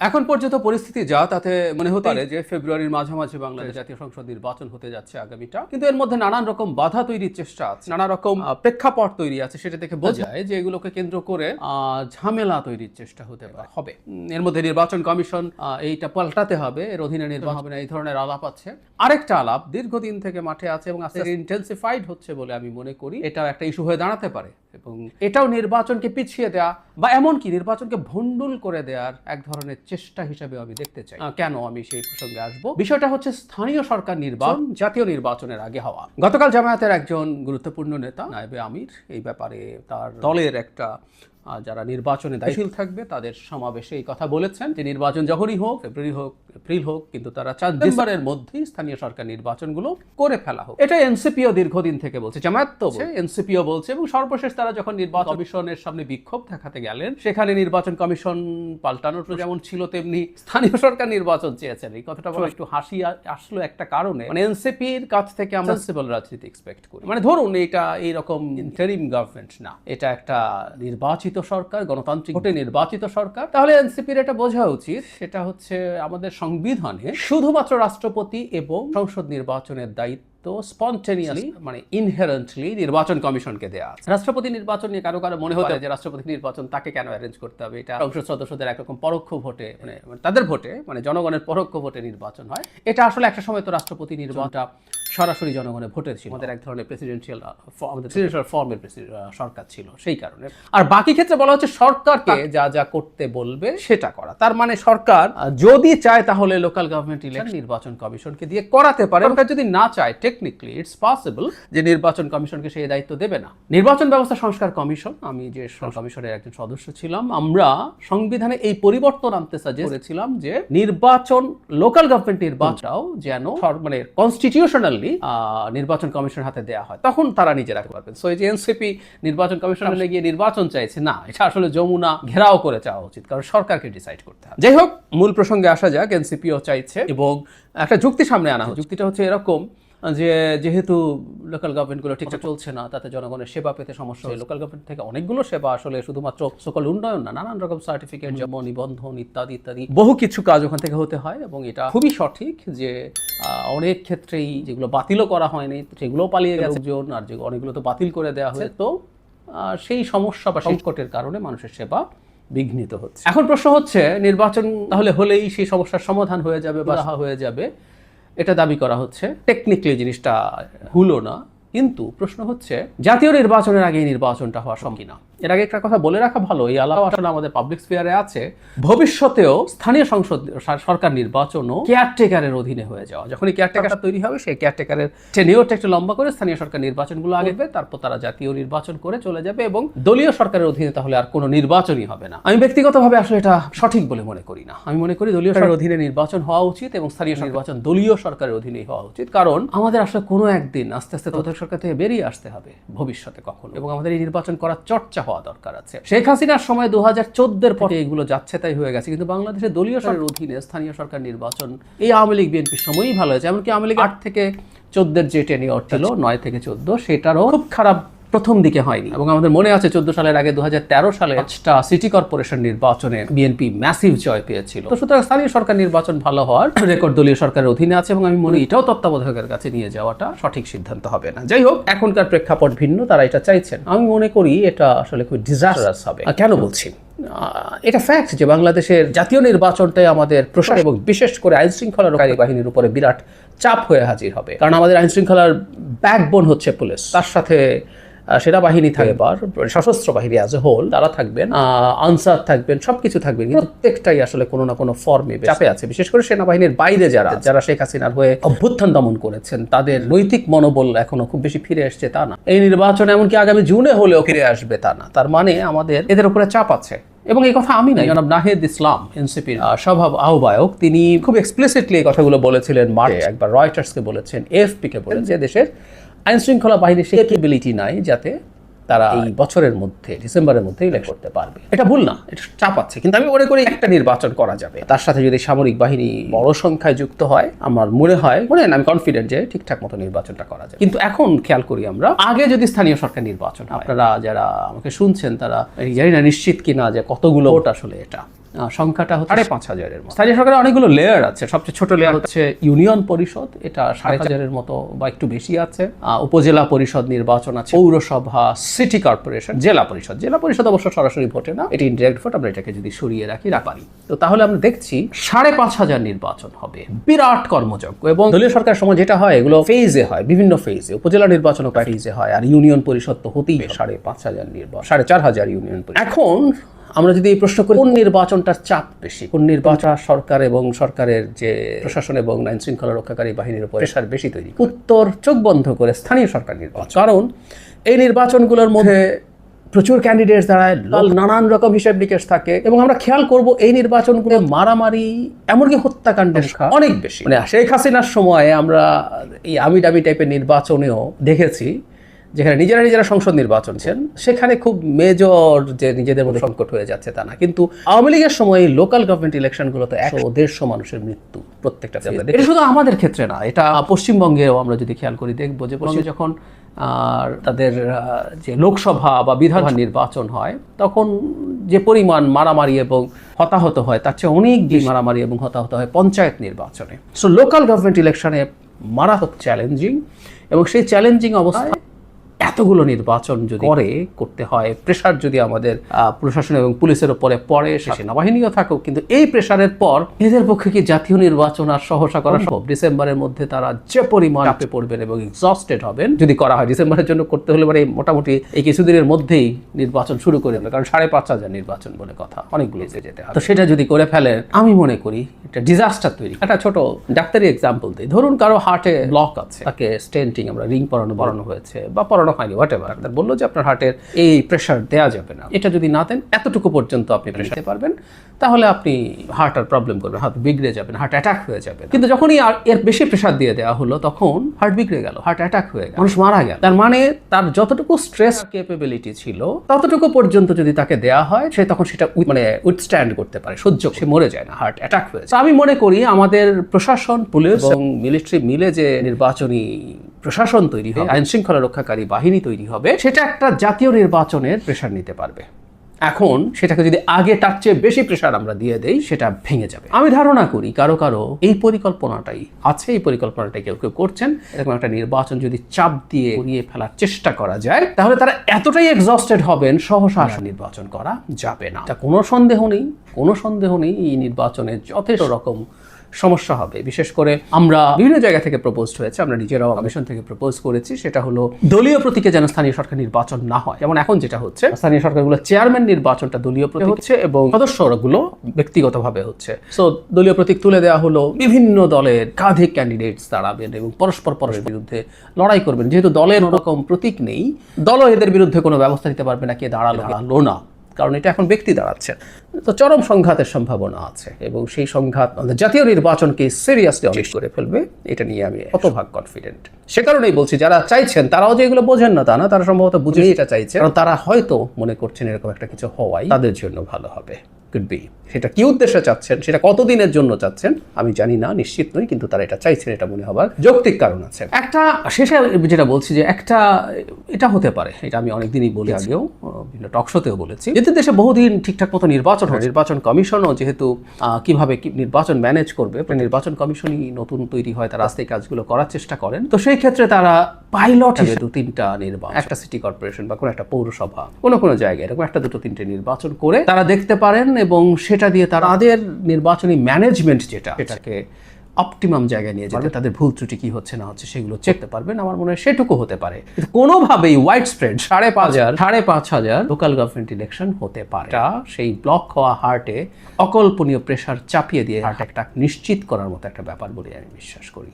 এখন পর্যন্ত পরিস্থিতি যা তাতে মনে হতে পারে যে ফেব্রুয়ারির মাঝামাঝি বাংলাদেশ জাতীয় সংসদ নির্বাচন হতে যাচ্ছে আগামীটা। কিন্তু এর মধ্যে নানান রকম বাধা তৈরির চেষ্টা আছে নানা রকম প্রেক্ষাপট তৈরি আছে সেটা দেখে বোঝা যায় যে এগুলোকে কেন্দ্র করে আহ, ঝামেলা তৈরির চেষ্টা হতে পারে। হবে। এর মধ্যে নির্বাচন কমিশন এইটা পাল্টাতে হবে এর অধীনে নির্বাচন হবে। না এই ধরনের আলাপ আছে। আরেকটা আলাপ দীর্ঘদিন থেকে মাঠে আছে এবং আস্তে আস্তে ইন্টেন্সিফাইড হচ্ছে বলে আমি মনে করি। এটাও একটা ইস্যু হয়ে দাঁড়াতে পারে। এবং এটাও নির্বাচনকে পিছিয়ে দেয়া বা এমনকি নির্বাচনকে ভণ্ডুল করে দেওয়ার এক ধরনের চেষ্টা হিসেবে আমি দেখতে চাই। কেন আমি সেই প্রসঙ্গে আসব? বিষয়টা হচ্ছে স্থানীয় সরকার নির্বাচন জাতীয় নির্বাচনের আগে হওয়া। গতকাল জামায়াতের একজন গুরুত্বপূর্ণ নেতা নায়বে আমির এই ব্যাপারে তার দলের একটা যারা নির্বাচনে দায়িত্বশীল থাকবে তাদের সমাবেশে এই কথা বলেছেন। যে নির্বাচন যখনই হোক ফেব্রুয়ারি হোক এপ্রিল হোক কিন্তু তারা চার ডিসেম্বরের মধ্যেই স্থানীয় সরকার নির্বাচনগুলো করে ফেলা হোক। এটা এনসিপিও দীর্ঘদিন থেকে বলছে জামায়াত তো এনসিপিও বলছে এবং সর্বশেষ তারা যখন নির্বাচন কমিশনের সামনে বিক্ষোভ দেখাতে গেলেন সেখানে নির্বাচন কমিশন পাল্টানোর যেমন ছিল তেমনি স্থানীয় সরকার নির্বাচন চেয়েছেন। এই কথাটা বলা একটু হাসি আসলো একটা কারণে। মানে এনসিপির কাছ থেকে আমরা সেন্সিবল রাজনীতি এক্সপেক্ট করি। মানে ধরুন এটা এইরকম ইন্টারিম গভর্নমেন্ট না। এটা একটা নির্বাচিত সরকার গণতান্ত্রিক ভোটে নির্বাচিত সরকার। তাহলে এনসিপির এটা বোঝা উচিত সেটা হচ্ছে আমাদের সংবিধানে শুধুমাত্র রাষ্ট্রপতি এবং সংসদ নির্বাচনের দায়িত্ব স্পন্টেনিয়াসলি মানে ইনহেরেন্টলি নির্বাচন কমিশনকে দেয়া রাষ্ট্রপতি নির্বাচন নিয়ে কারও কারও মনে হতে যে রাষ্ট্রপতি নির্বাচন তাকে কেন অ্যারেঞ্জ করতে হবে? এটা সংসদ সদস্যদের একরকম পরোক্ষ ভোটে মানে মানে তাদের ভোটে মানে জনগণের পরোক্ষ ভোটে নির্বাচন হয়। এটা আসলে একটা সময় তো রাষ্ট্রপতি নির্বাচনটা সরাসরি জনগণের ভোটের ছিল। আমাদের এক ধরনের প্রেসিডেন্সিয়াল আমাদের প্রেসিডেন্সিয়াল ফর্মের সরকার ছিল সেই কারণে। আর বাকি ক্ষেত্রে বলা হচ্ছে সরকারকে যা যা করতে বলবে সেটা করা। তার মানে সরকার যদি চায় তাহলে লোকাল গভর্নমেন্ট ইলেকশন নির্বাচন কমিশনকে দিয়ে করাতে পারে। সরকার যদি না চায় টেকনিক্যালি ইটস পসিবল যে নির্বাচন কমিশনকে সেই দায়িত্ব দেবে না। নির্বাচন ব্যবস্থা সংস্কার কমিশন আমি যে কমিশনের একজন সদস্য ছিলাম আমরা সংবিধানে এই পরিবর্তন আনতে সাজেস্ট করেছিলাম যে নির্বাচন লোকাল গভর্নমেন্ট নির্বাচনটাও যেন মানে কনস্টিটিউশনালি নির্বাচন কমিশনের হাতে দেওয়া হয়। তখন তারা নিজেরা রাখতে পারবেন। সো এই যে এনসিপি নির্বাচন কমিশনে গিয়ে নির্বাচন চাইছে না এটা আসলে যমুনা ঘেরাও করে চাওয়া উচিত কারণ সরকারকে ডিসাইড করতে হবে। যাই হোক মূল প্রসঙ্গে আসা যাক এনসিপিও চাইছে এবং একটা যুক্তি সামনে আনা হয় যুক্তিটা হচ্ছে এরকম যে যেহেতু লোকাল গভর্নমেন্টগুলো ঠিকঠাক চলছে না তাতে জনগণের সেবা পেতে সমস্যা হয় লোকাল গভর্নমেন্ট থেকে অনেকগুলো সেবা আসলে শুধুমাত্র সকল উন্নয়ন না নানান রকম সার্টিফিকেট যেমন নিবন্ধন ইত্যাদি ইত্যাদি বহু কিছু কাজ ওখান থেকে হতে হয় এবং এটা খুবই সঠিক যে অনেক ক্ষেত্রেই যেগুলো বাতিলও করা হয়নি সেগুলো পালিয়ে গেছে লোকজন আর যে অনেকগুলো তো বাতিল করে দেওয়া হয়েছে। তো আহ, সেই সমস্যা বা সংকটের কারণে মানুষের সেবা বিঘ্নিত হচ্ছে। এখন প্রশ্ন হচ্ছে নির্বাচন তাহলে হলেই সেই সমস্যার সমাধান হয়ে যাবে বা হয়ে যাবে। এটা দাবি করা হচ্ছে। টেকনিক্যালি জিনিসটা হলো না, কিন্তু প্রশ্ন হচ্ছে, জাতীয় নির্বাচনের আগে নির্বাচনটা হওয়া সম্ভব কিনা? এর আগে একটা কথা বলে রাখা ভালো এই আলাপ আসলে আমাদের পাবলিক স্পিয়ারে আছে। ভবিষ্যতেও স্থানীয় সংসদ সর- সরকার নির্বাচনও কেয়ারটেকারের অধীনে হয়ে যাওয়া। যখনই কেয়ারটেকারটা তৈরি হবে সেই কেয়ারটেকারের টেনিওরটা একটু লম্বা করে স্থানীয় সরকার নির্বাচনগুলো আগে হবে তারপর তারা জাতীয় নির্বাচন করে চলে যাবে এবং দলীয় সরকারের অধীনে তাহলে আর কোনো নির্বাচনই হবে না। আমি ব্যক্তিগতভাবে আসলে এটা সঠিক বলে মনে করি না। আমি মনে করি দলীয় সরকারের অধীনে নির্বাচন হওয়া উচিত এবং স্থানীয় নির্বাচন দলীয় সরকারের অধীনেই হওয়া উচিত। কারণ আমাদের আসলে কোনো একদিন আস্তে আস্তে তথ্য সরকার থেকে বেরিয়ে আসতে হবে ভবিষ্যতে কখনো। এবং আমাদের এই নির্বাচন করার চর্চা হওয়া দরকার আছে। শেখ হাসিনার সময় দু হাজার চোদ্দের পরে এগুলো যাচ্ছে তাই হয়ে গেছে কিন্তু বাংলাদেশের দলীয় সরকারের অধীনে স্থানীয় সরকার নির্বাচন এই আওয়ামী লীগ বিএনপির সময়ই ভালো হয়েছে এমনকি আওয়ামী লীগ আট থেকে চোদ্দের যে টেনিয়র ছিল নয় থেকে চোদ্দ সেটারও খুব খারাপ প্রথম দিকে হয়নি এবং আমাদের মনে আছে চোদ্দ সালের আগে দুহাজার তেরো সালে পাঁচটা সিটি কর্পোরেশন নির্বাচনে বিএনপি ম্যাসিভ জয় পেয়েছিল। তো সুতরাং স্থানীয় সরকার নির্বাচন ভালো হওয়ার রেকর্ড দলীয় সরকারের অধীনে আছে এবং আমি মনে এটাও তত্ত্বাবধায়কের কাছে নিয়ে যাওয়াটা সঠিক সিদ্ধান্ত হবে না। যাই হোক এখনকার প্রেক্ষাপট ভিন্ন তারা এটা চাইছেন। আমি মনে করি এটা আসলে খুব ডিজাস্টারাস হবে। কেন বলছি? এটা ফ্যাক্ট যে বাংলাদেশের জাতীয় নির্বাচনটাই আমাদের প্রশাসন এবং বিশেষ করে আইন শৃঙ্খলাকারী বাহিনীর উপরে বিরাট চাপ হয়ে হাজির হবে। কারণ আমাদের আইন শৃঙ্খলার ব্যাকবোন হচ্ছে পুলিশ। তার সাথে সেনাবাহিনী এবার সশস্ত্র বাহিনী অ্যাজ এ হোল তারা থাকবেন আনসার থাকবেন সবকিছু থাকবেন। কিন্তু প্রত্যেকটাই আসলে কোনো না কোনো ফর্মে চাপে আছে। বিশেষ করে সেনাবাহিনীর বাইরে যারা যারা শেখ হাসিনার হয়ে অভ্যুত্থান দমন করেছেন তাদের নৈতিক মনোবল এখনও খুব বেশি ফিরে আসছে তা না। এই নির্বাচন এমনকি আগামী জুনে হলেও ফিরে আসবে তা না। তার মানে আমাদের এদের উপরে চাপ আছে। এবং এই কথা আমি নাই। জনাব নাহিদ ইসলাম এনসিপির স্বভাব আহ্বায়ক তিনি খুব এক্সপ্লিসিটলি এই কথাগুলো বলেছিলেন মার্চে একবার রয়টার্সকে বলেছেন এফপি কে বলেছেন যে দেশের আইন শৃঙ্খলা বাহিনীর সেই ক্যাপাবিলিটি নাই যাতে তারা এই বছরের মধ্যে ডিসেম্বরের মধ্যে ইলেকশন করতে পারবে। এটা ভুল না এটা চাপ আছে কিন্তু আমি মনে করি একটা নির্বাচন করা যাবে। তার সাথে যদি সামরিক বাহিনী বড় সংখ্যায় যুক্ত হয় আমার মনে হয় মনে হয় আমি কনফিডেন্ট যে ঠিকঠাক মতো নির্বাচনটা করা যাবে। কিন্তু এখন খেয়াল করি আমরা আগে যদি স্থানীয় সরকার নির্বাচন আপনারা যারা আমাকে শুনছেন তারা জানি না নিশ্চিত কিনা যে কতগুলো ভোট আসলে এটা। সংখ্যাটা হচ্ছে সাড়ে পাঁচ হাজারের মতো। স্থানীয় সরকারের অনেকগুলো লেয়ার আছে। সবচেয়ে ছোট লেয়ার হচ্ছে ইউনিয়ন পরিষদ এটা সাড়ে হাজারের মতো বা একটু বেশি আছে। উপজেলা পরিষদ নির্বাচন আছে। পৌরসভা সিটি কর্পোরেশন জেলা পরিষদ। জেলা পরিষদ অবশ্য সরাসরি ভোটে না এটি ইনডিরেক্ট ভোট আমরা এটাকে যদি সরিয়ে রাখি না পারি। তো তাহলে আমরা দেখছি সাড়ে পাঁচ হাজার নির্বাচন হবে। বিরাট কর্মযজ্ঞ এবং দলীয় সরকার সময় যেটা হয় এগুলো ফেজে হয় বিভিন্ন ফেজে উপজেলা নির্বাচনও ফেজে হয় আর ইউনিয়ন পরিষদ তো হতেই সাড়ে পাঁচ হাজার নির্বাচন সাড়ে চার হাজার ইউনিয়ন এখন আমরা যদি এই প্রশ্ন করি কোন নির্বাচনটার চাপ বেশি? কোন নির্বাচন সরকার এবং সরকারের যে প্রশাসন এবং আইন শৃঙ্খলা রক্ষাকারী বাহিনীর উপর প্রেশার বেশি তৈরি উত্তর চোখ বন্ধ করে স্থানীয় সরকার নির্বাচন। কারণ এই নির্বাচনগুলোর মধ্যে প্রচুর ক্যান্ডিডেটস দাঁড়ায় লাল- নানান রকম হিসাব নিকেশ থাকে এবং আমরা খেয়াল করব এই নির্বাচনগুলো মারামারি এমনকি হত্যাকাণ্ডের সংখ্যা অনেক বেশি। মানে শেখ হাসিনার সময়ে আমরা এই আমি ডামি টাইপের নির্বাচনেও দেখেছি যেখানে নিজেরা নিজেরা সংসদ নির্বাচন ছিলেন সেখানে খুব মেজর যে নিজেদের মধ্যে সংকট হয়ে যাচ্ছে তা না। কিন্তু আওয়ামী লীগের সময় লোকাল গভর্নমেন্ট ইলেকশনগুলোতে একশো দেড়শো মানুষের মৃত্যু প্রত্যেকটা এটা শুধু আমাদের ক্ষেত্রে না এটা পশ্চিমবঙ্গেও আমরা যদি খেয়াল করি দেখব যে পশ্চিমে যখন আর তাদের যে লোকসভা বা বিধান নির্বাচন হয় তখন যে পরিমাণ মারামারি এবং হতাহত হয় তার চেয়ে অনেক বেশি মারামারি এবং হতাহত হয় পঞ্চায়েত নির্বাচনে। সো লোকাল গভর্নমেন্ট ইলেকশনে মারাত্মক চ্যালেঞ্জিং এবং সেই চ্যালেঞ্জিং অবস্থায় ¡Ah! এতগুলো নির্বাচন যদি করে করতে হয় প্রেশার যদি আমাদের প্রশাসন এবং পুলিশের উপরে পড়ে সে সেনাবাহিনীও থাকুক কিন্তু এই প্রেশারের পর এদের পক্ষে কি জাতীয় নির্বাচন আর সহসা করা সম্ভব? ডিসেম্বরের মধ্যে তারা যে পরিমাণ চাপে পড়বেন এবং এক্সস্টেড হবেন যদি করা হয় ডিসেম্বরের জন্য করতে হলে মানে মোটামুটি এই কিছুদিনের মধ্যেই নির্বাচন শুরু করে দেবে কারণ সাড়ে পাঁচ হাজার নির্বাচন বলে কথা অনেকগুলো যেতে হয় তো সেটা যদি করে ফেলেন আমি মনে করি এটা ডিজাস্টার তৈরি একটা ছোট ডাক্তারি এক্সাম্পল দিই। ধরুন কারও হার্টে ব্লক আছে। তাকে স্টেন্টিং আমরা রিং পরানো বাড়ানো হয়েছে বা পরানো হয়নি হোয়াট এভার ডাক্তার বলল যে আপনার হার্টের এই প্রেশার দেওয়া যাবে না। এটা যদি না দেন এতটুকু পর্যন্ত আপনি প্রেশার দিতে পারবেন। তাহলে আপনি হার্ট আর প্রবলেম করবেন হার্ট বিগড়ে যাবেন হার্ট অ্যাটাক হয়ে যাবে কিন্তু যখনই আর এর বেশি প্রেশার দিয়ে দেওয়া হলো তখন হার্ট বিগড়ে গেল হার্ট অ্যাটাক হয়ে গেল। মানুষ মারা গেল। তার মানে তার যতটুকু স্ট্রেস ক্যাপেবিলিটি ছিল ততটুকু পর্যন্ত যদি তাকে দেওয়া হয় সে তখন সেটা মানে উইথস্ট্যান্ড করতে পারে সহ্য সে মরে যায় না হার্ট অ্যাটাক হয়ে যায়। আমি মনে করি আমাদের প্রশাসন পুলিশ এবং মিলিটারি মিলে যে নির্বাচনী প্রশাসন তৈরি হয় আইন শৃঙ্খলা রক্ষাকারী বাহিনী তৈরি হবে, সেটা একটা জাতীয় নির্বাচনের প্রেশার নিতে পারবে। এখন সেটাকে যদি আগে তার চেয়ে বেশি প্রেশার আমরা দিয়ে দেই, সেটা ভেঙে যাবে। আমি ধারণা করি কারও কারও এই পরিকল্পনাটাই আছে, এই পরিকল্পনাটাই কেউ কেউ করছেন। এরকম একটা নির্বাচন যদি চাপ দিয়ে উড়িয়ে ফেলার চেষ্টা করা যায়, তাহলে তারা এতটাই এক্সস্টেড হবেন, সহসা নির্বাচন করা যাবে না। তা কোনো সন্দেহ নেই, কোনো সন্দেহ নেই এই নির্বাচনে যথেষ্ট রকম সমস্যা হবে। বিশেষ করে আমরা বিভিন্ন জায়গা থেকে প্রপোজ হয়েছে আমরা নিজেরাও কমিশন থেকে প্রপোজ করেছি সেটা হলো দলীয় প্রতীকে যেন স্থানীয় সরকার নির্বাচন না হয়। যেমন এখন যেটা হচ্ছে স্থানীয় সরকারগুলো চেয়ারম্যান নির্বাচনটা দলীয় প্রতীক হচ্ছে এবং সদস্যগুলো ব্যক্তিগতভাবে হচ্ছে। সো দলীয় প্রতীক তুলে দেওয়া হলো বিভিন্ন দলের একাধিক ক্যান্ডিডেটস দাঁড়াবেন এবং পরস্পর পরস্পর বিরুদ্ধে লড়াই করবেন। যেহেতু দলের ওরকম প্রতীক নেই দলও এদের বিরুদ্ধে কোনো ব্যবস্থা নিতে পারবে না কে দাঁড়াল দাঁড়াল না। কারণ এটা এখন ব্যক্তি দাঁড়াচ্ছে। তো চরম সংঘাতের সম্ভাবনা আছে এবং সেই সংঘাত জাতীয় নির্বাচনকে সিরিয়াসলি অনেক করে ফেলবে এটা নিয়ে আমি অতভাগ কনফিডেন্ট সে কারণেই বলছি যারা চাইছেন তারাও যে এগুলো বোঝেন না তা না তারা সম্ভবত বুঝেই এটা চাইছে। কারণ তারা হয়তো মনে করছেন এরকম একটা কিছু হওয়াই তাদের জন্য ভালো হবে। কুড বি সেটা কি উদ্দেশ্যে চাচ্ছেন সেটা কতদিনের জন্য চাচ্ছেন আমি জানি না নিশ্চিত নই কিন্তু তারা এটা চাইছেন এটা মনে হবার যৌক্তিক কারণ আছে। একটা শেষে যেটা বলছি যে একটা এটা হতে পারে এটা আমি অনেকদিনই বলে আগেও বিভিন্ন টকশোতেও বলেছি। যেহেতু দেশে বহুদিন ঠিকঠাক মতো নির্বাচন হয় নির্বাচন কমিশনও যেহেতু কীভাবে নির্বাচন ম্যানেজ করবে নির্বাচন কমিশনই নতুন তৈরি হয় তারা আস্তে কাজগুলো করার চেষ্টা করেন। তো সেই ক্ষেত্রে তারা পাইলট হিসেবে। দু তিনটা নির্বাচন। একটা সিটি কর্পোরেশন বা কোনো একটা পৌরসভা কোনো কোনো জায়গায় এরকম একটা দুটো তিনটে নির্বাচন করে তারা দেখতে পারেন এবং সেটা দিয়ে তারা তাদের নির্বাচনী ম্যানেজমেন্ট যেটা সেটাকে অপটিমাম জায়গায় নিয়ে যেতে তাদের ভুল ত্রুটি কি হচ্ছে না হচ্ছে সেগুলো চেকতে পারবেন। আমার মনে হয় সেটুকু হতে পারে। কোনোভাবেই ওয়াইড স্প্রেড সাড়ে পাঁচ হাজার সাড়ে পাঁচ হাজার লোকাল গভর্নমেন্ট ইলেকশন হতে পারে। সেই ব্লক হওয়া হার্টে অকল্পনীয় প্রেশার চাপিয়ে দিয়ে হার্ট অ্যাটাক নিশ্চিত করার মতো একটা ব্যাপার বলে আমি বিশ্বাস করি।